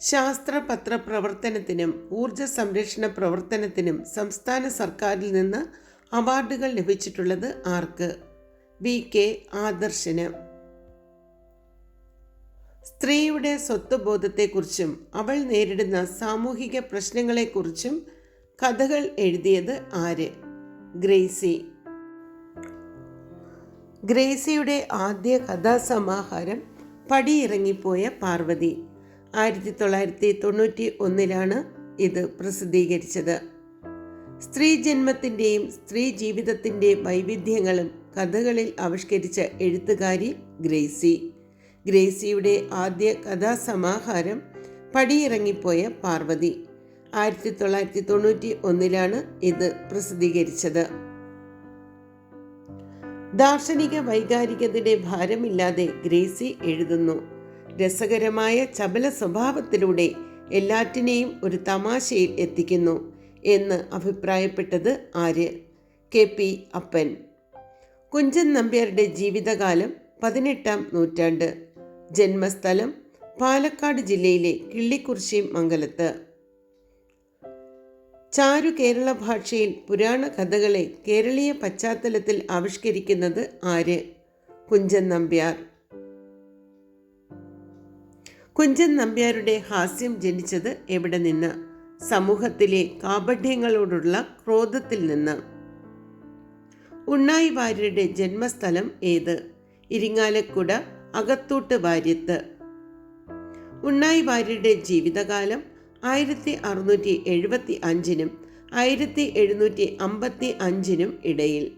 ശാസ്ത്രപത്ര പ്രവർത്തനത്തിനും ഊർജ സംരക്ഷണ പ്രവർത്തനത്തിനും സംസ്ഥാന സർക്കാരിൽ നിന്ന് അവാർഡുകൾ ലഭിച്ചിട്ടുള്ളത് ആർക്ക്? വി. കെ. ആദർശന്. സ്ത്രീയുടെ സ്വത്വബോധത്തെക്കുറിച്ചും അവൾ നേരിടുന്ന സാമൂഹിക പ്രശ്നങ്ങളെക്കുറിച്ചും കഥകൾ എഴുതിയത് ആര്? ഗ്രേസി. ഗ്രേസിയുടെ ആദ്യ കഥാസമാഹാരം പടിയിറങ്ങിപ്പോയ പാർവതി. ആയിരത്തി തൊള്ളായിരത്തി തൊണ്ണൂറ്റി ഒന്നിലാണ് ഇത് പ്രസിദ്ധീകരിച്ചത്. സ്ത്രീ ജന്മത്തിന്റെയും സ്ത്രീ ജീവിതത്തിന്റെ വൈവിധ്യങ്ങളും കഥകളിൽ ആവിഷ്കരിച്ച എഴുത്തുകാരി ഗ്രേസി. ഗ്രേസിയുടെ ആദ്യ കഥാസമാഹാരം പടിയിറങ്ങിപ്പോയ പാർവതി. ആയിരത്തി തൊള്ളായിരത്തി തൊണ്ണൂറ്റി ഒന്നിലാണ് ഇത് പ്രസിദ്ധീകരിച്ചത്. ദാർശനിക വൈകാരികതയുടെ ഭാരമില്ലാതെ ഗ്രേസി എഴുതുന്നു. രസകരമായ ചപല സ്വഭാവത്തിലൂടെ എല്ലാറ്റിനെയും ഒരു തമാശയിൽ എത്തിക്കുന്നു എന്ന് അഭിപ്രായപ്പെട്ടത് ആര് കെ. പി. അപ്പൻ. കുഞ്ചൻ നമ്പ്യാരുടെ ജീവിതകാലം പതിനെട്ടാം നൂറ്റാണ്ട്. ജന്മസ്ഥലം പാലക്കാട് ജില്ലയിലെ കിള്ളിക്കുറിശി മംഗലത്ത്. ചാരു കേരള ഭാഷയിൽ പുരാണ കഥകളെ കേരളീയ പശ്ചാത്തലത്തിൽ ആവിഷ്കരിക്കുന്നത് ആര് കുഞ്ചൻ നമ്പ്യാർ. കുഞ്ചൻ നമ്പ്യാരുടെ ഹാസ്യം ജനിച്ചത് എവിടെ നിന്ന്? സമൂഹത്തിലെ കാപഢ്യങ്ങളോടുള്ള ക്രോധത്തിൽ നിന്ന്. ഉണ്ണായി വാര്യരുടെ ജന്മസ്ഥലം ഏത്? ഇരിങ്ങാലക്കുട അകത്തൂട്ട് വാര്യത്ത്. ഉണ്ണായി വാര്യരുടെ ജീവിതകാലം ആയിരത്തി അറുന്നൂറ്റി എഴുപത്തി അഞ്ചിനും ആയിരത്തി എഴുന്നൂറ്റി അമ്പത്തി അഞ്ചിനും ഇടയിൽ.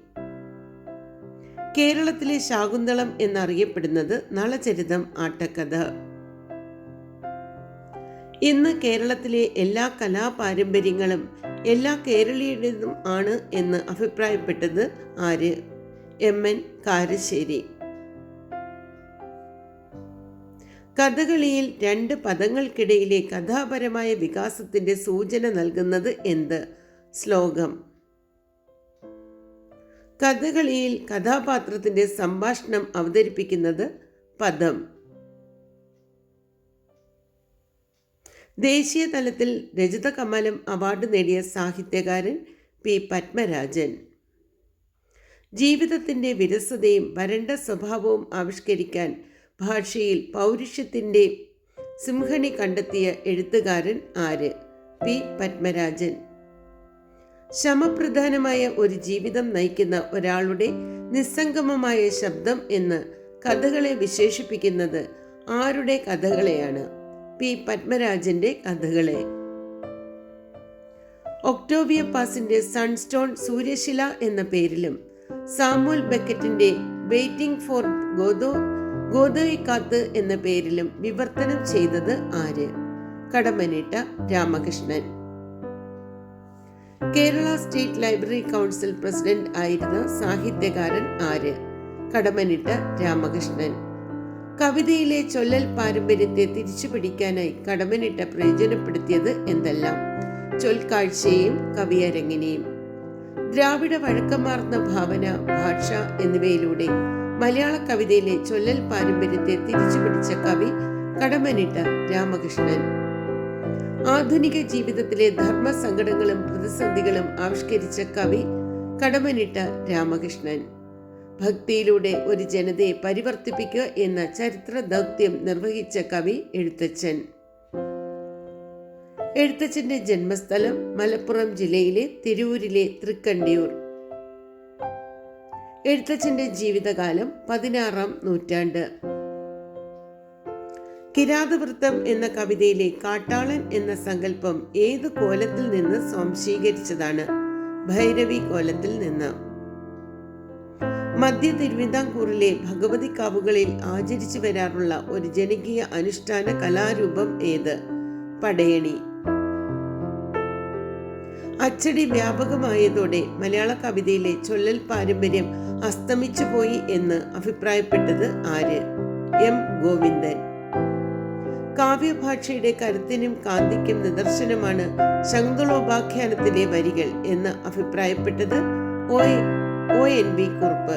കേരളത്തിലെ ശാകുന്തളം എന്നറിയപ്പെടുന്നത് നളചരിതം ആട്ടക്കഥ. ഇന്ന് കേരളത്തിലെ എല്ലാ കലാപാരമ്പര്യങ്ങളും എല്ലാ കേരളീയരുടേതും ആണ് എന്ന് അഭിപ്രായപ്പെട്ടത് ആര്? എം. എൻ. കാരശ്ശേരി. കഥകളിയിൽ രണ്ട് പദങ്ങൾക്കിടയിലെ കഥാപരമായ വികാസത്തിന്റെ സൂചന നൽകുന്നത് എന്ത്? ശ്ലോകം. കഥകളിയിൽ കഥാപാത്രത്തിന്റെ സംഭാഷണം അവതരിപ്പിക്കുന്നത് പദം. ദേശീയ തലത്തിൽ രജത കമലം അവാർഡ് നേടിയ സാഹിത്യകാരൻ പി പത്മരാജൻ. ജീവിതത്തിന്റെ വിരസതയും വരണ്ട സ്വഭാവവും ആവിഷ്കരിക്കാൻ ഭാഷയിൽ പൗരുഷ്യത്തിന്റെ സിംഹണി കണ്ടെത്തിയ എഴുത്തുകാരൻ ആര്? പി പത്മരാജൻ. ശമപ്രധാനമായ ഒരു ജീവിതം നയിക്കുന്ന ഒരാളുടെ നിസ്സംഗമമായ ശബ്ദം എന്ന് കഥകളെ വിശേഷിപ്പിക്കുന്നത് ആരുടെ കഥകളെയാണ്? പി. പത്മരാജന്റെ കഥകളെ. ഒക്ടോവിയ പാസിന്റെ സൺസ്റ്റോൺ സൂര്യശില എന്ന പേരിലും സാമുൽ ബക്കറ്റിന്റെ വെയിറ്റിംഗ് ഫോർ ഗോദോ ഗോദോയിക്കാത്ത് എന്ന പേരിലും വിവർത്തനം ചെയ്തത് ആര്? Kadammanitta Ramakrishnan. Kerala state library council president ആയിരുന്ന സാഹിത്യകാരൻ ആര്? കടമനിട്ട രാമകൃഷ്ണൻ. കവിതയിലെ ചൊല്ലൽ പാരമ്പര്യത്തെ തിരിച്ചുപിടിക്കാനായി കടമനിട്ട പ്രയോജനപ്പെടുത്തിയത് എന്തെല്ലാം? ചൊൽക്കാഴ്ചയും കവിയരങ്ങിനെയും. ദ്രാവിഡ വഴക്കമാർന്ന ഭാവന ഭാഷ എന്നിവയിലൂടെ മലയാള കവിതയിലെ ചൊല്ലൽ പാരമ്പര്യത്തെ തിരിച്ചുപിടിച്ച കവി കടമനിട്ട രാമകൃഷ്ണൻ. ആധുനിക ജീവിതത്തിലെ ധർമ്മ സങ്കടങ്ങളും പ്രതിസന്ധികളും ആവിഷ്കരിച്ച കവി കടമനിട്ട രാമകൃഷ്ണൻ. ഭക്തിയിലൂടെ ഒരു ജനതയെ പരിവർത്തിപ്പിക്കുക എന്ന ചരിത്ര ദൗത്യം നിർവഹിച്ച കവി എഴുത്തച്ഛൻ. എഴുത്തച്ഛന്റെ ജന്മസ്ഥലം മലപ്പുറം ജില്ലയിലെ തിരൂരിലെ തൃക്കണ്ടിയൂർ. എഴുത്തച്ഛന്റെ ജീവിതകാലം പതിനാറാം നൂറ്റാണ്ട്. കിരാതവൃത്തം എന്ന കവിതയിലെ കാട്ടാളൻ എന്ന സങ്കല്പം ഏത് കോലത്തിൽ നിന്ന് സ്വാംശീകരിച്ചതാണ്? ഭൈരവി കോലത്തിൽ നിന്ന്. മധ്യ തിരുവിതാംകൂറിലെ ഭഗവതി കാവുകളിൽ ആചരിച്ചു വരാറുള്ള ഒരു ജനകീയ അനുഷ്ഠാന കലാരൂപം ഏത്? പടയണി. അച്ചടി വ്യാപകമായതോടെ മലയാള കവിതയിലെ ചൊല്ലൽ പാരമ്പര്യം അസ്തമിച്ചുപോയി എന്ന് അഭിപ്രായപ്പെട്ടത് ആര്? എം. ഗോവിന്ദൻ. കാവ്യഭാഷയുടെ കരുത്തിനും കാന്തിക്കും നിദർശനമാണ് ശങ്കുളോപാഖ്യാനത്തിലെ വരികൾ എന്ന് അഭിപ്രായപ്പെട്ടത് O. O N V Kurup.